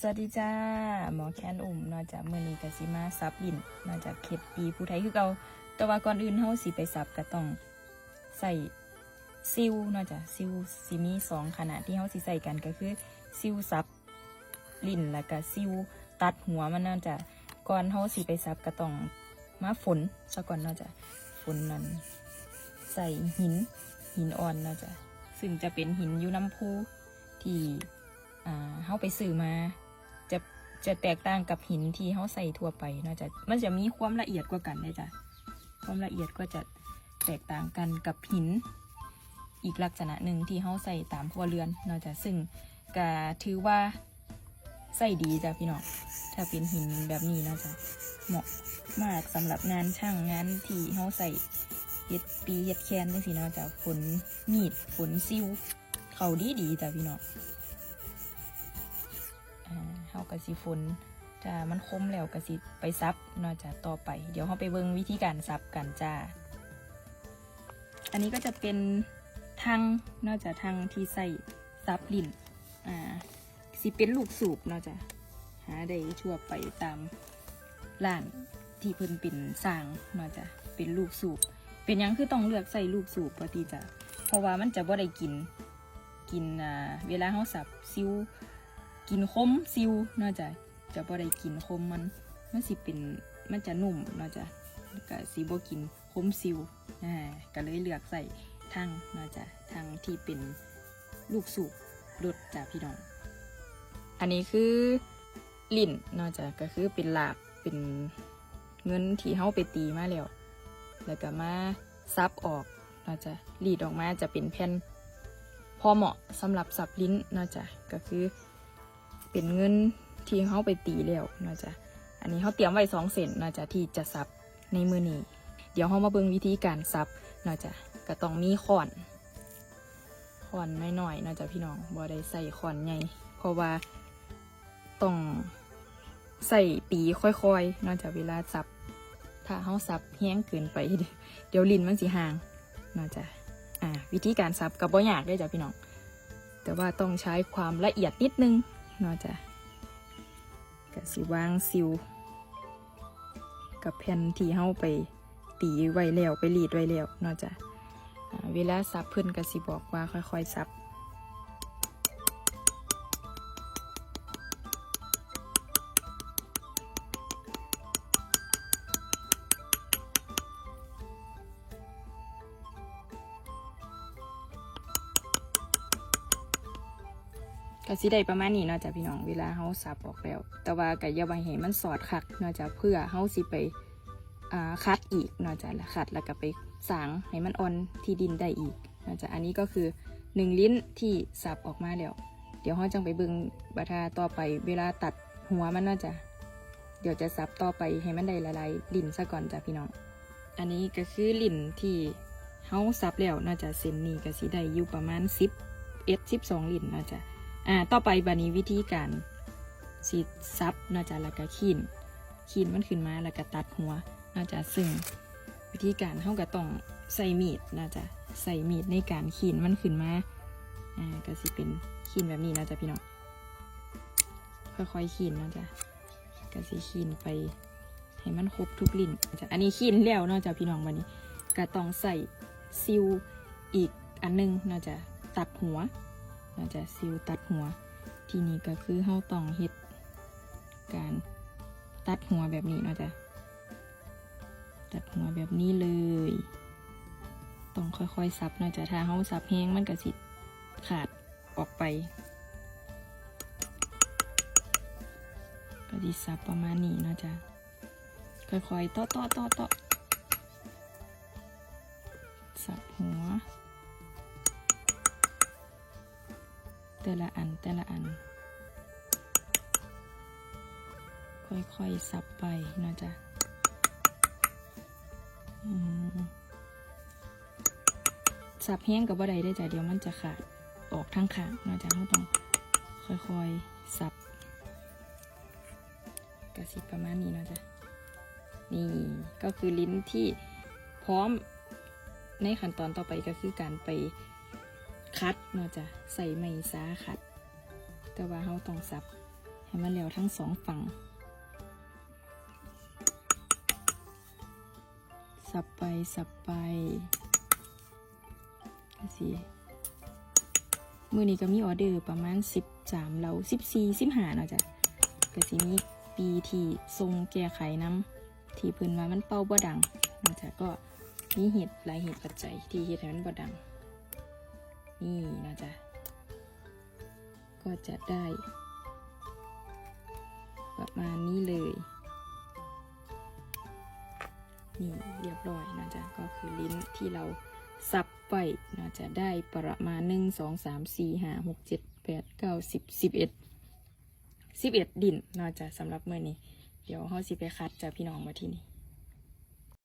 สวัสดีจ้าหมอแคนอุ่มนอกจากมือนี้ก็สิมาซับลินนอกจากเข็ดปีผู้ไทยคือเกาแต่ว่าก่อนอื่นเฮาสิไปซับก็ต้องใส่ซิวนอกจากซิวสิมีสองขนาดที่เฮาสิใส่กันก็คือซิวซับลินแล้วก็ซิวตัดหัวมันนอกจากก่อนเฮาสิไปซับก็ต้องมาฝนซะก่อนนอกจากฝนนั้นใส่หินหินอ่อนนอกจากซึ่งจะเป็นหินยูน้ำพุที่เฮาไปซื้อมา จะแตกต่างกับหินที่เฮาใส่ทั่วไปเนาะจะมันจะมีความละเอียดกว่ากันเลยจ้ะความละเอียดก็จะแตกต่างกันกับหิน อีกลักษณะหนึ่งที่เฮาใส่ตามครัวเรือนเนาะจ้ะซึ่งก็ถือว่าใส่ดีจ้ะพี่น้องถ้าเป็นหินแบบนี้เนาะจ้ะเหมาะมากสำหรับงานช่างงานที่เฮาใส่เฮ็ดปีเฮ็ดแคนจังซี่เนาะจ้ะฝนมีดฝนซิวเขาดีดีจ้ะพี่น้อง เฮากะสิฝนจ้ามันคมแล้วกะสิไปซับเนอกจากต่อไป เดี๋ยวเฮาไปเบิ่งวิธีการซับกันจ้า อันนี้ก็จะเป็นทางนอกจากทางที่ใส่ซับลิ้นอ่าสิเป็นลูกสูบเนอกจากหาได้ทั่วไปตามร้านที่เพิ่นเป็นสร้างเนอกจากเป็นลูกสูบ เป็นยังคือต้องเลือกใส่ลูกสูบปกติจ้ะเพราะว่ามันจะบ่ได้กินกินอ่าเวลาเฮาสับซิว กินคมซิวเน่าจะจะบ่ได้กินคมมัน มันสิเป็นมันจะนุ่มเน่าจะก็สิบ่กินคมซิวอ่าก็เลยเลือกใส่ทางเน่าจะทางที่เป็นลูกสูบรสจากพี่น้อง อันนี้คือลิ้นเน่าจะก็คือเป็นหลากเป็นเงินที่เฮาไปตีมาแล้วแล้วก็มาซับออกเน่าจะรีดออกมาจะเป็นแผ่นพอเหมาะสำหรับสับลิ้นเนาะจ๊ะก็คือ เป็นเงินที่เขาไปตีแล้วนะจ๊ะอันนี้เขาเตรียมไว้สองเซนนะจ๊ะที่จะสับในมือนี้เดี๋ยวเขามาเบิ่งวิธีการสับนะจ๊ะก็ต้องมีขอนขอนน้อยๆนะจ๊ะพี่น้องบ่ได้ใส่ขอนใหญ่เพราะว่าต้องใส่ตีค่อยๆนะจ๊ะเวลาสับ ถ้าเขาสับแห้งเกินไป เดี๋ยวลิ้นมันสิห่างนะจ๊ะอ่า วิธีการซับกับบ่ยากได้จ้ะพี่น้อง แต่ว่าต้องใช้ความละเอียดนิดนึง เนาะจ้ะก็สิวางซิว กับแผ่นที่เฮาไปตีไว้แล้วไปรีดไว้แล้วเนาะจ้ะเวลาซับเพิ่นก็สิบอกว่าค่อยๆซับ ก็สิได้ประมาณนี้เนาะจ้ะพี่น้องเวลาเฮาสับออกแล้ว แต่ว่าก็อย่าไว้ให้มันสอดคักเนาะจ้ะเพื่อเฮาสิไปอ่าคัดอีกเนาะจ้ะแล้วคัดแล้วก็ไปสางให้มันอ่อนที่ดินได้อีกเนาะจ้ะอันนี้ก็คือหนึ่งลิ้นที่สับออกมาแล้ว เดี๋ยวเฮาจังไปเบิ่งบัทาต่อไปเวลาตัดหัวมันเนาะจ้ะเดี๋ยวจะสับต่อไปให้มันได้หลายลิ้นซะก่อนจ้ะพี่น้อง อันนี้ก็คือลิ้นที่เฮาสับแล้วเนาะจ้ะเส้นนี้ก็สิได้อยู่ประมาณ10เอ็ดสิบสองลิ้นเนาะจ้ะ อ่าต่อไปบานี้วิธีการสีซับนาะจ๊ะแล้วก็ขีนขีนมันขึ้นมาแล้วก็ตัดหัวนาะจ๊ะซึ่งวิธีการเท่ากับต้องใส่มีดนาะจ๊ะใส่มีดในการขีนมันขึ้นมาอ่าก็สิเป็นขีนแบบนี้นาะจ๊ะพี่น้องค่อยๆขีนนาะจ๊ะก็สิขีนไปให้มันครบทุกลิ้นจ้ะอันนี้ขีนแล้วนาะจ๊ะพี่น้องวันนี้ก็ต้องใส่ซิลอีกอันหนึงนาะจ๊ะตัดหัว เราจะซิลตัดหัว ทีนี้ก็คือเฮาต้องเฮ็ดการตัดหัวแบบนี้เนาะจ๊ะตัดหัวแบบนี้เลย ต้องค่อยๆซับเนาะจ๊ะถ้าเฮาซับแห้งมันก็สิขาดออกไป ก็สิซับประมาณนี้เนาะจ๊ะค่อยๆต่อต่อต่อต่อสับหัว แต่ละอันแต่ละอัน ค่อยๆสับไปเนาะจ๊ะสับแห้งกับว่าใดได้จ้ะเดี๋ยวมันจะขาดออกทั้งขางเนาะจ๊ะเราต้องค่อยๆสับกระสิบประมาณนี้เนาะจ๊ะนี่ก็คือลิ้นที่พร้อมในขั้นตอนต่อไปก็คือการไป คัดเนาะจ้ะใส่ไม้ซาคัด แต่ว่าเราต้องสับให้มันแล้วทั้งสองฝั่ง สับไปสับไปสิมือนี้ก็มีออเดอร์ประมาณ 13เรา14 15เนาะจ้ะก็สิมีปีที่ทรงแก้ไขน้ำที่พื้นว่ามันเป่าบ่ดังเนาะจ้ะก็มีเหตุหลายเหตุปัจจัยที่เหตุให้มันบ่ดัง นี่นะจ้ะก็จะได้ ประมาณนี้เลย นี่เรียบร้อยนะจ๊ะ ก็คือลิ้นที่เราสับไปนะจะได้ประมาณหนึ่งสองสามสี่ห้าหกเจ็ดแปดเก้าสิบสิบเอ็ดสิบเอ็ดดินนะจ๊ะสำหรับเมื่อนี้ เดี๋ยวเขาสิไปคัดจากพี่น้องมาที่นี่